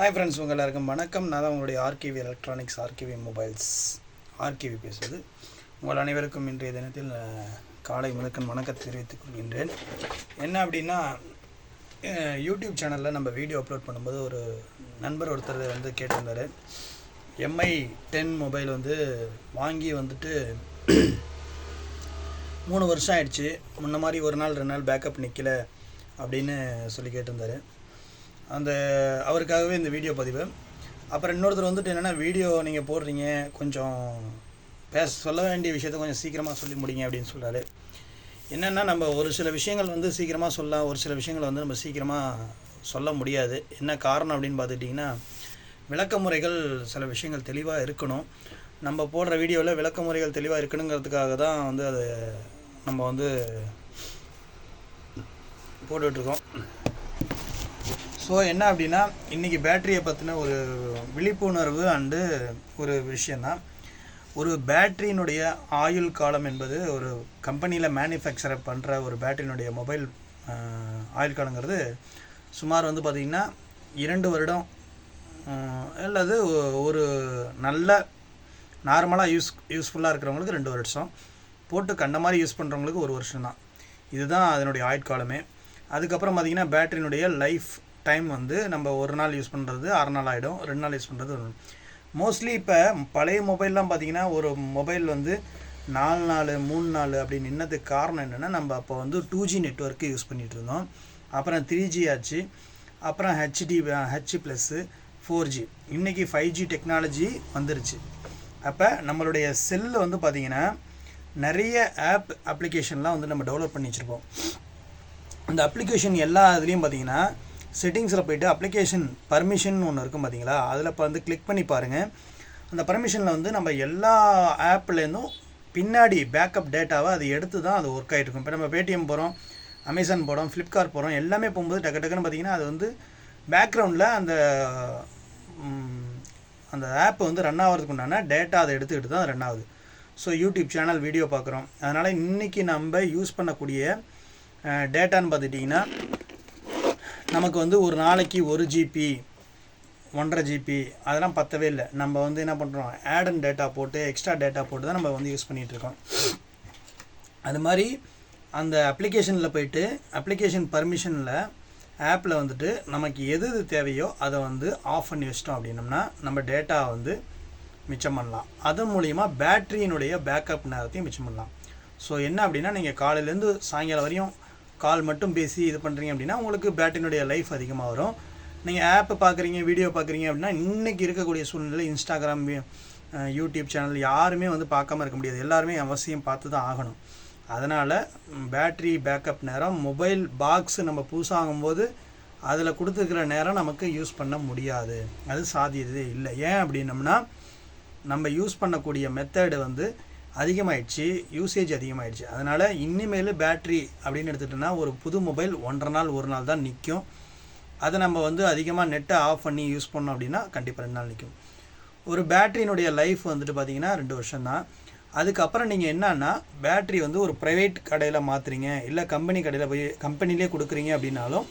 Hi friends உங்கள் எல்லாருக்கும் வணக்கம். நான் தான் உங்களுடைய RKV electronics RKV mobiles RKV பேசுவது உங்கள் அனைவருக்கும் இன்றைய தினத்தில் காலை முதற்கண் வணக்கத்தை தெரிவித்துக் கொள்கின்றேன். என்ன அப்படின்னா யூடியூப் சேனலில் நம்ம வீடியோ அப்லோட் பண்ணும்போது ஒரு நண்பர் ஒருத்தர் வந்து கேட்டிருந்தார். எம்ஐ டென் மொபைல் வந்து வாங்கி வந்துட்டு மூணு வருஷம் ஆயிடுச்சு. முன்ன மாதிரி ஒரு நாள் ரெண்டு நாள் பேக்கப் நிற்கல அப்படின்னு சொல்லி கேட்டிருந்தாரு. அந்த அவருக்காகவே இந்த வீடியோ பதிவு. அப்புறம் இன்னொருத்தர் வந்துட்டு என்னென்னா வீடியோ நீங்கள் போடுறீங்க கொஞ்சம் பேச சொல்ல வேண்டிய விஷயத்த கொஞ்சம் சீக்கிரமாக சொல்லி முடிங்க அப்படின்னு சொல்கிறாரு என்னென்னா நம்ம ஒரு சில விஷயங்கள் வந்து சீக்கிரமாக சொல்லலாம் ஒரு சில விஷயங்கள் வந்து நம்ம சீக்கிரமாக சொல்ல முடியாது. என்ன காரணம் அப்படின்னு பார்த்துட்டிங்கன்னா விளக்க முறைகள் சில விஷயங்கள் தெளிவாக இருக்கணும். நம்ம போடுற வீடியோவில் விளக்க முறைகள் தெளிவாக இருக்கணுங்கிறதுக்காக தான் வந்து அது நம்ம வந்து போட்டுட்ருக்கோம் ஸோ என்ன அப்படின்னா இன்றைக்கி பேட்டரியை பற்றின ஒரு விழிப்புணர்வு அண்டு ஒரு விஷயந்தான் ஒரு பேட்டரியினுடைய ஆயுள் காலம் என்பது ஒரு கம்பெனியில் மேனுஃபேக்சர் பண்ணுற ஒரு பேட்டரியினுடைய மொபைல் ஆயுள் காலங்கிறது சுமார் வந்து பார்த்திங்கன்னா இரண்டு வருடம் அல்லது ஒரு நல்ல நார்மலாக யூஸ் யூஸ்ஃபுல்லாக இருக்கிறவங்களுக்கு ரெண்டு வருஷம். போட்டு கண்ட மாதிரி யூஸ் பண்ணுறவங்களுக்கு ஒரு வருஷம் தான் இதுதான் அதனுடைய ஆயுட்காலமே. அதுக்கப்புறம் பார்த்திங்கன்னா பேட்டரியினுடைய லைஃப் டைம் வந்து நம்ம ஒரு நாள் யூஸ் பண்ணுறது அரை நாள் ஆகிடும் ரெண்டு நாள் யூஸ் பண்ணுறது மோஸ்ட்லி இப்போ பழைய மொபைல்லாம் பார்த்தீங்கன்னா ஒரு மொபைல் வந்து நாலு நாள் மூணு நாள் அப்படின்னு நின்னதுக்கு காரணம் என்னென்னா நம்ம அப்போ வந்து டூ ஜி நெட்ஒர்க்கு யூஸ் பண்ணிகிட்டு இருந்தோம். அப்புறம் த்ரீ ஜி ஆச்சு. அப்புறம் HD H plus four G இன்றைக்கி ஃபைவ் ஜி டெக்னாலஜி வந்துருச்சு. அப்போ நம்மளுடைய செல்லு வந்து பார்த்திங்கன்னா நிறைய ஆப் அப்ளிகேஷன்லாம் வந்து நம்ம டெவலப் பண்ணி வச்சுருப்போம். அந்த அப்ளிகேஷன் எல்லா இதுலேயும் பார்த்தீங்கன்னா செட்டிங்ஸில் போயிட்டு அப்ளிகேஷன் பர்மிஷன் ஒன்று இருக்கும் பார்த்தீங்களா அதில் இப்போ வந்து கிளிக் பண்ணி பாருங்கள் அந்த பர்மிஷனில் வந்து நம்ம எல்லா ஆப்லேருந்தும் பின்னாடி பேக்கப் டேட்டாவை அது எடுத்து தான் அது ஒர்க் ஆகிட்டு இருக்கும் இப்போ நம்ம பேடிஎம் போகிறோம் அமேசான் போகிறோம் ஃப்ளிப்கார்ட் போகிறோம் எல்லாமே போகும்போது டக்கு டக்குன்னு பார்த்தீங்கன்னா அது வந்து பேக்ரவுண்டில் அந்த அந்த ஆப் வந்து ரன் ஆகிறதுக்கு உண்டான டேட்டா அதை எடுத்துக்கிட்டு தான் ரன் ஆகுது. ஸோ யூடியூப் சேனல் வீடியோ பார்க்குறோம் அதனால் இன்றைக்கி நம்ம யூஸ் பண்ணக்கூடிய டேட்டான்னு பார்த்துட்டிங்கன்னா நமக்கு வந்து ஒரு நாளைக்கு ஒரு ஜிபி ஒன்றரை ஜிபி அதெல்லாம் பத்தவே இல்லை. நம்ம வந்து என்ன பண்ணுறோம் ஆட் அண்ட் டேட்டா போட்டு எக்ஸ்ட்ரா டேட்டா போட்டு தான் நம்ம வந்து யூஸ் பண்ணிகிட்டு இருக்கோம். அது மாதிரி அந்த அப்ளிகேஷனில் போயிட்டு அப்ளிகேஷன் பர்மிஷனில் ஆப்பில் வந்துட்டு நமக்கு எது எது தேவையோ அதை வந்து ஆஃப் பண்ணி வச்சிட்டோம் அப்படின்னம்னா நம்ம டேட்டா வந்து மிச்சம் பண்ணலாம். அது மூலிமா பேட்ரியினுடைய பேக்கப் நேரத்தையும் மிச்சம் பண்ணலாம். ஸோ என்ன அப்படின்னா நீங்கள் காலையிலேருந்து சாயங்காலம் வரையும் கால் மட்டும் பேசி இது பண்ணுறீங்க அப்படின்னா உங்களுக்கு பேட்டரியினுடைய லைஃப் அதிகமாக வரும். நீங்கள் ஆப்பை பார்க்குறீங்க வீடியோ பார்க்குறீங்க அப்படின்னா இன்றைக்கி இருக்கக்கூடிய சூழ்நிலை இன்ஸ்டாகிராம் யூடியூப் சேனல் யாருமே வந்து பார்க்காம இருக்க முடியாது. எல்லாருமே அவசியம் பார்த்து தான் ஆகணும். அதனால் பேட்டரி பேக்கப் நேரம் மொபைல் பாக்ஸ் நம்ம புதுசாகும்போது அதில் கொடுத்துருக்கிற நேரம் நமக்கு யூஸ் பண்ண முடியாது. அது சாத்தியதே இல்லை. ஏன் அப்படின்னம்னா நம்ம யூஸ் பண்ணக்கூடிய மெத்தடு வந்து அதிகமாயிடுச்சு யூசேஜ் அதிகமாகிடுச்சு அதனால் இனிமேல் பேட்ரி அப்படின்னு எடுத்துட்டோன்னா ஒரு புது மொபைல் ஒன்றரை நாள் ஒரு நாள் தான் நிற்கும் அதை நம்ம வந்து அதிகமாக நெட்டை ஆஃப் பண்ணி யூஸ் பண்ணோம் அப்படின்னா கண்டிப்பாக ரெண்டு நாள் நிற்கும் ஒரு பேட்டரியினுடைய லைஃப் வந்துட்டு பார்த்தீங்கன்னா ரெண்டு வருஷம் தான் அதுக்கப்புறம் நீங்கள் என்னன்னா பேட்ரி வந்து ஒரு ப்ரைவேட் கடையில் மாற்றுறீங்க இல்லை கம்பெனி கடையில் போய் கம்பெனிலே கொடுக்குறீங்க அப்படின்னாலும்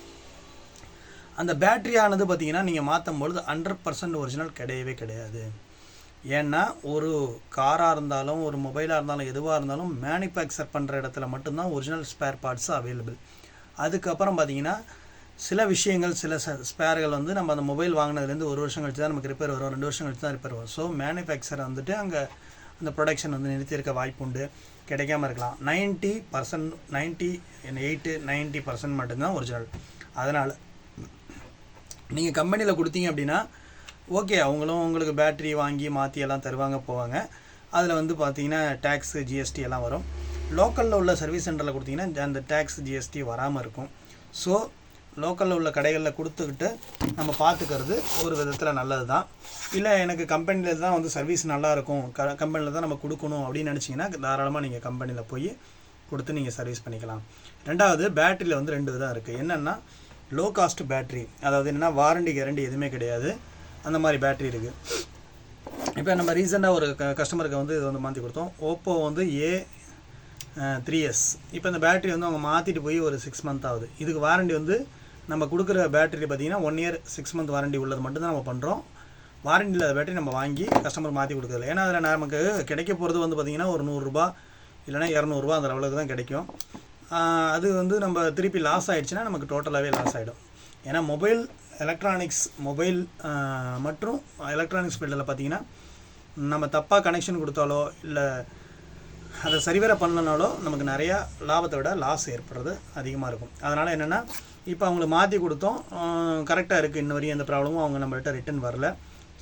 அந்த பேட்டரியானது பார்த்தீங்கன்னா நீங்கள் மாற்றும் பொழுது ஹண்ட்ரட் பர்சன்ட் ஒரிஜினல் கிடையவே கிடையாது. ஏன்னா ஒரு காராக இருந்தாலும் ஒரு மொபைலாக இருந்தாலும் எதுவாக இருந்தாலும் மேனுஃபேக்சர் பண்ணுற இடத்துல மட்டும்தான் ஒரிஜினல் ஸ்பேர் பார்ட்ஸ் அவைலபிள் அதுக்கப்புறம் பார்த்தீங்கன்னா சில விஷயங்கள் சில ஸ்பேர்கள் வந்து நம்ம அந்த மொபைல் வாங்கினதுலேருந்து ஒரு வருஷம் கழிச்சு தான் நமக்கு ரிப்பேர் வரும் ரெண்டு வருஷம் கழிச்சு தான் ரிப்பேர் வரும். ஸோ மேனுஃபேக்சர் வந்துட்டு அங்கே அந்த ப்ரொடக்ஷன் வந்து நிறுத்தியிருக்க வாய்ப்பு உண்டு. கிடைக்காம இருக்கலாம். Ninety percent ninety eight ninety percent மட்டும்தான் ஒரிஜினல் அதனால் நீங்கள் கம்பெனியில் கொடுத்தீங்க அப்படின்னா ஓகே அவங்களும் உங்களுக்கு பேட்டரி வாங்கி மாற்றி எல்லாம் தருவாங்க போவாங்க. அதில் வந்து பார்த்தீங்கன்னா டேக்ஸு ஜிஎஸ்டி எல்லாம் வரும். லோக்கலில் உள்ள சர்வீஸ் சென்டரில் கொடுத்தீங்கன்னா அந்த டேக்ஸ் ஜிஎஸ்டி வராமல் இருக்கும். ஸோ லோக்கலில் உள்ள கடைகளில் கொடுத்துக்கிட்டு நம்ம பார்த்துக்கிறது ஒரு விதத்தில் நல்லது தான் இல்லை எனக்கு கம்பெனியில் தான் வந்து சர்வீஸ் நல்லாயிருக்கும் க கம்பெனியில் தான் நம்ம கொடுக்கணும் அப்படின்னு நினச்சிங்கன்னா தாராளமாக நீங்கள் கம்பெனியில் போய் கொடுத்து நீங்கள் சர்வீஸ் பண்ணிக்கலாம். ரெண்டாவது பேட்டரியில் வந்து ரெண்டு விதம் இருக்குது என்னென்னா லோ காஸ்ட் பேட்டரி அதாவது என்னென்னா வாரண்டி கேரண்டி எதுவுமே கிடையாது. அந்த மாதிரி பேட்டரி இருக்குது இப்போ நம்ம ரீசெண்டாக ஒரு க கஸ்டமருக்கு வந்து இது வந்து மாற்றி கொடுத்தோம். ஓப்போ வந்து ஏ த்ரீ எஸ் இப்போ இந்த பேட்டரி வந்து அவங்க மாற்றிட்டு போய் ஒரு சிக்ஸ் மந்த் ஆகுது. இதுக்கு வாரண்டி வந்து நம்ம கொடுக்குற பேட்டரி பார்த்தீங்கன்னா one year six month warranty உள்ளது மட்டும்தான் நம்ம பண்ணுறோம் வாரண்டி இல்லாத பேட்டரி நம்ம வாங்கி கஸ்டமர் மாற்றி கொடுக்குறது ஏன்னா அதில் நமக்கு கிடைக்க போகிறது வந்து பார்த்திங்கன்னா ஒரு நூறுரூபா இல்லைனா இரநூறுபா அந்த லெவலுக்கு தான் கிடைக்கும். அது வந்து நம்ம திருப்பி லாஸ் ஆகிடுச்சுன்னா நமக்கு டோட்டலாகவே லாஸ் ஆகிடும் ஏன்னா மொபைல் எலக்ட்ரானிக்ஸ் மொபைல் மற்றும் எலக்ட்ரானிக்ஸ் ஃபீல்டில் பார்த்தீங்கன்னா நம்ம தப்பாக கனெக்ஷன் கொடுத்தாலோ இல்லை அதை சரிவர பண்ணலனாலோ நமக்கு நிறையா லாபத்தை விட லாஸ் ஏற்படுறது அதிகமாக இருக்கும். அதனால் என்னென்னா இப்போ அவங்களுக்கு மாற்றி கொடுத்தோம். கரெக்டாக இருக்குது இன்ன வரையும் எந்த ப்ராப்ளமும் அவங்க நம்மள்ட்ட ரிட்டன் வரல.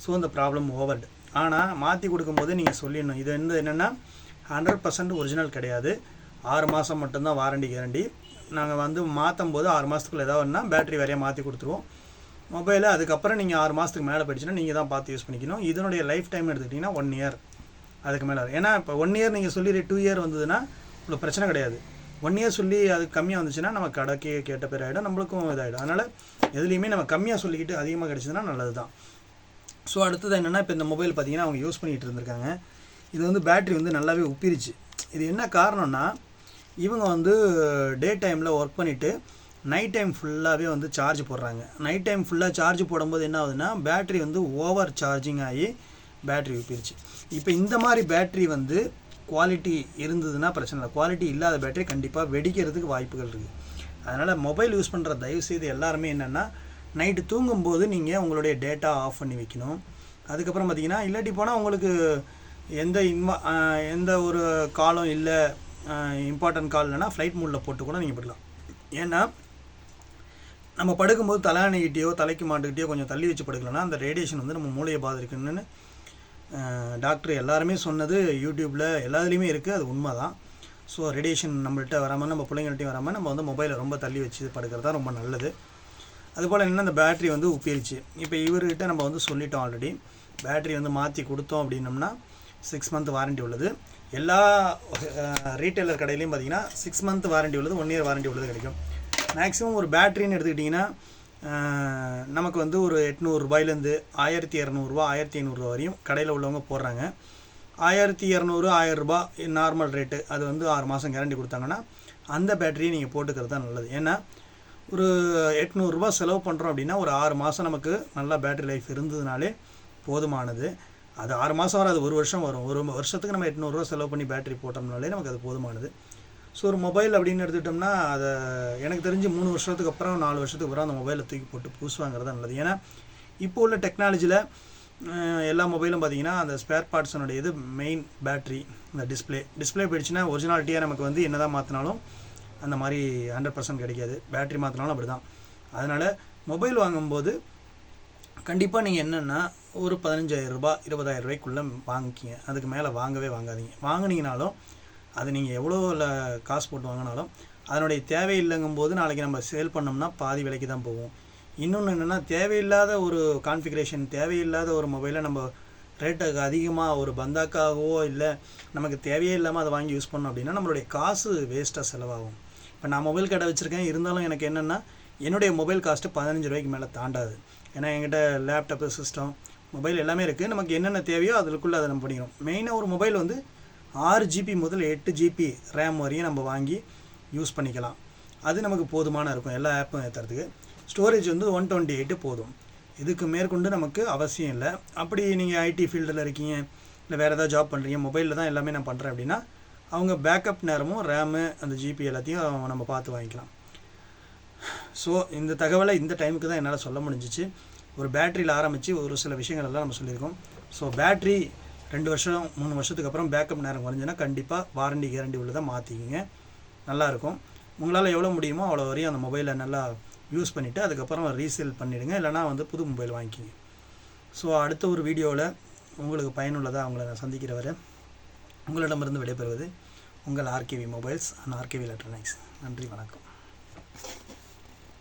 ஸோ அந்த ப்ராப்ளம் ஓவர்டு ஆனால் மாற்றி கொடுக்கும்போது நீங்கள் சொல்லிடணும். இது வந்து என்னென்னா ஹண்ட்ரட் பர்சன்ட் ஒரிஜினல் கிடையாது. ஆறு மாதம் மட்டும்தான் வாரண்டி கேரண்டி நாங்கள் வந்து மாற்றும் போது ஆறு மாதத்துக்குள்ளே ஏதாவது ஒன்றா பேட்டரி வேறையாக மாற்றி கொடுத்துருவோம். மொபைலை அதுக்கப்புறம் நீங்கள் ஆறு மாதத்துக்கு மேலே போயிடுச்சுன்னா நீங்கள் தான் பார்த்து யூஸ் பண்ணிக்கணும். இதனுடைய லைஃப் டைம் எடுத்துக்கிட்டிங்கன்னா ஒன் இயர் அதுக்கு மேலே ஏன்னா இப்போ ஒன் இயர் நீங்கள் சொல்லி டூ இயர் வந்ததுன்னா உங்களுக்கு பிரச்சனை கிடையாது. ஒன் இயர் சொல்லி அது கம்மியாக வந்துச்சுன்னா நம்ம கடைக்கு கேட்ட பேர் ஆகிடும் நம்மளுக்கும் இதாகிடும் அதனால் எதுலேயுமே நம்ம கம்மியாக சொல்லிக்கிட்டு அதிகமாக கிடச்சதுன்னா நல்லது தான் ஸோ அடுத்தது என்னென்னா இப்போ இந்த மொபைல் பார்த்தீங்கன்னா அவங்க யூஸ் பண்ணிகிட்டு இருந்திருக்காங்க. இது வந்து பேட்டரி வந்து நல்லாவே ஒப்பிருச்சு இது என்ன காரணம்னா இவங்க வந்து டே டைமில் ஒர்க் பண்ணிவிட்டு நைட் டைம் ஃபுல்லாகவே வந்து சார்ஜ் போடுறாங்க. நைட் டைம் ஃபுல்லாக சார்ஜ் போடும்போது என்ன ஆகுதுன்னா பேட்டரி வந்து ஓவர் சார்ஜிங் ஆகி பேட்ரி உப்பிருச்சு இப்போ இந்த மாதிரி பேட்டரி வந்து குவாலிட்டி இருந்ததுன்னா பிரச்சனை இல்லை. குவாலிட்டி இல்லாத பேட்டரி கண்டிப்பாக வெடிக்கிறதுக்கு வாய்ப்புகள் இருக்குது அதனால் மொபைல் யூஸ் பண்ணுற தயவுசெய்து எல்லாருமே என்னென்னா நைட்டு தூங்கும்போது நீங்கள் உங்களுடைய டேட்டா ஆஃப் பண்ணி வைக்கணும். அதுக்கப்புறம் பார்த்தீங்கன்னா இல்லாட்டி போனால் உங்களுக்கு எந்த இன்வா எந்த ஒரு காலும் இல்லை இம்பார்ட்டன்ட் கால் இல்லைன்னா ஃப்ளைட் மூடில் போட்டு கூட நீங்கள் போடலாம் ஏன்னா நம்ம படுக்கும்போது தலையணைகிட்டேயோ தலைக்கு மாட்டுக்கிட்டேயோ கொஞ்சம் தள்ளி வச்சு படுக்கலன்னா அந்த ரேடியேஷன் வந்து நம்ம மூளையை பாதிருக்குன்னு டாக்டர் எல்லாருமே சொன்னது யூடியூப்பில் எல்லாத்துலேயுமே இருக்குது அது உண்மை தான் ஸோ ரேடியேஷன் நம்மள்ட்ட வராமல் நம்ம பிள்ளைங்கள்ட்டையும் வராமல் நம்ம வந்து மொபைலை ரொம்ப தள்ளி வச்சு படுக்கிறது தான் ரொம்ப நல்லது. அதுபோல் என்ன அந்த பேட்ரி வந்து உப்பிருச்சு இப்போ இவர்கிட்ட நம்ம வந்து சொல்லிட்டோம் ஆல்ரெடி பேட்ரி வந்து மாற்றி கொடுத்தோம் அப்படின்னம்னா சிக்ஸ் மந்த் வாரண்டி உள்ளது. எல்லா ரீட்டைலர் கடையிலையும் பார்த்தீங்கன்னா சிக்ஸ் மந்த் வாரண்டி உள்ளது ஒன் இயர் வாரண்டி உள்ளது கிடைக்கும். மேக்ஸிமம் ஒரு பேட்டரின்னு எடுத்துக்கிட்டிங்கன்னா நமக்கு வந்து ஒரு எட்நூறுரூபாயிலேருந்து ஆயிரத்தி இரநூறுவா ஆயிரத்தி ஐநூறுரூவா வரையும் கடையில் உள்ளவங்க போடுறாங்க. ஆயிரத்தி இரநூறு ஆயிரரூபா நார்மல் ரேட்டு அது வந்து ஆறு மாதம் கேரண்டி கொடுத்தாங்கன்னா அந்த பேட்டரியை நீங்கள் போட்டுக்கிறது தான் நல்லது. ஏன்னா ஒரு எட்நூறுரூபா செலவு பண்ணுறோம் அப்படின்னா ஒரு ஆறு மாதம் நமக்கு நல்லா பேட்டரி லைஃப் இருந்ததுனாலே போதுமானது. அது ஆறு மாதம் வராது ஒரு வருஷம் வரும். ஒரு வருஷத்துக்கு நம்ம எட்நூறுரூவா செலவு பண்ணி பேட்டரி போட்டோம்னாலே நமக்கு அது போதுமானது. ஸோ ஒரு மொபைல் அப்படின்னு எடுத்துக்கிட்டோம்னா அதை எனக்கு தெரிஞ்சு மூணு வருஷத்துக்கு அப்புறம் நாலு வருஷத்துக்கு அப்புறம் அந்த மொபைலை தூக்கி போட்டு புதுசு வாங்குறது நல்லது. ஏன்னா இப்போ உள்ள டெக்னாலஜியில் எல்லா மொபைலும் பார்த்தீங்கன்னா அந்த ஸ்பேர் பார்ட்ஸனுடைய இது மெயின் பேட்ரி இந்த டிஸ்ப்ளே டிஸ்ப்ளே போயிடுச்சுன்னா ஒரிஜினாலிட்டியாக நமக்கு வந்து என்ன தான் மாற்றினாலும் அந்த மாதிரி ஹண்ட்ரட் பர்சன்ட் கிடைக்காது. பேட்டரி மாற்றினாலும் அப்படி தான் அதனால் மொபைல் வாங்கும்போது கண்டிப்பாக நீங்கள் என்னென்னா ஒரு பதினஞ்சாயிரம் ரூபாய் இருபதாயிரம் ரூபாய்க்குள்ளே வாங்கிக்கிங்க. அதுக்கு மேலே வாங்கவே வாங்காதீங்க. வாங்கினீங்கனாலும் அது நீங்கள் எவ்வளோ காசு போட்டு வாங்கினாலும் அதனுடைய தேவை இல்லைங்கும்போது நாளைக்கு நம்ம சேல் பண்ணோம்னா பாதி விலைக்கு தான் போகும். இன்னொன்று என்னென்னா தேவையில்லாத ஒரு கான்ஃபிகரேஷன் தேவையில்லாத ஒரு மொபைலை நம்ம ரேட்டுக்கு அதிகமாக ஒரு பந்தாக்காகவோ இல்லை நமக்கு தேவையே இல்லாமல் அதை வாங்கி யூஸ் பண்ணோம் அப்படின்னா நம்மளுடைய காசு வேஸ்ட்டாக செலவாகும். இப்போ நான் மொபைல் கடை வச்சுருக்கேன். இருந்தாலும் எனக்கு என்னென்னா என்னுடைய மொபைல் காஸ்ட்டு பதினஞ்சு ரூபாய்க்கு மேலே தாண்டாது. ஏன்னா என்கிட்ட லேப்டாப்பு சிஸ்டம் மொபைல் எல்லாமே இருக்குது நமக்கு என்னென்ன தேவையோ அதுக்குள்ளே அதை நம்ம பண்ணிக்கிறோம். மெயினாக ஒரு மொபைல் வந்து ஆறு ஜிபி முதல் எட்டு ஜிபி ரேம் வரையும் நம்ம வாங்கி யூஸ் பண்ணிக்கலாம். அது நமக்கு போதுமான இருக்கும் எல்லா ஆப்பும் ஏற்றுறதுக்கு ஸ்டோரேஜ் வந்து ஒன் டுவெண்ட்டி எயிட்டு போதும். இதுக்கு மேற்கொண்டு நமக்கு அவசியம் இல்லை. அப்படி நீங்கள் ஐடி ஃபீல்டில் இருக்கீங்க இல்லை வேறு ஏதாவது ஜாப் பண்ணுறீங்க மொபைலில் தான் எல்லாமே நான் பண்ணுறேன் அப்படின்னா அவங்க பேக்கப் நேரமும் ரேமு அந்த ஜிபி எல்லாத்தையும் நம்ம பார்த்து வாங்கிக்கலாம். ஸோ இந்த தகவலை இந்த டைமுக்கு தான் என்னால் சொல்ல முடிஞ்சிச்சு. ஒரு பேட்டரியில் ஆரம்பித்து ஒரு சில விஷயங்கள் எல்லாம் நம்ம சொல்லியிருக்கோம். ஸோ பேட்ரி ரெண்டு வருஷம் மூணு வருஷத்துக்கு அப்புறம் பேக்கப் நேரம் குறைஞ்சுன்னா கண்டிப்பாக வாரண்டி கேரண்டி உள்ளதை மாற்றிக்கிங்க நல்லாயிருக்கும் உங்களால் எவ்வளோ முடியுமோ அவ்வளோ வரையும் அந்த மொபைலை நல்லா யூஸ் பண்ணிவிட்டு அதுக்கப்புறம் ரீசேல் பண்ணிவிடுங்க இல்லைனா வந்து புது மொபைல் வாங்கிக்கிங்க. ஸோ அடுத்த ஒரு வீடியோவில் உங்களுக்கு பயனுள்ளதாக அவங்கள நான் சந்திக்கிற வரை உங்களிடமிருந்து விடைபெறுவது உங்கள் RKV mobiles and RKV electronics நன்றி வணக்கம்.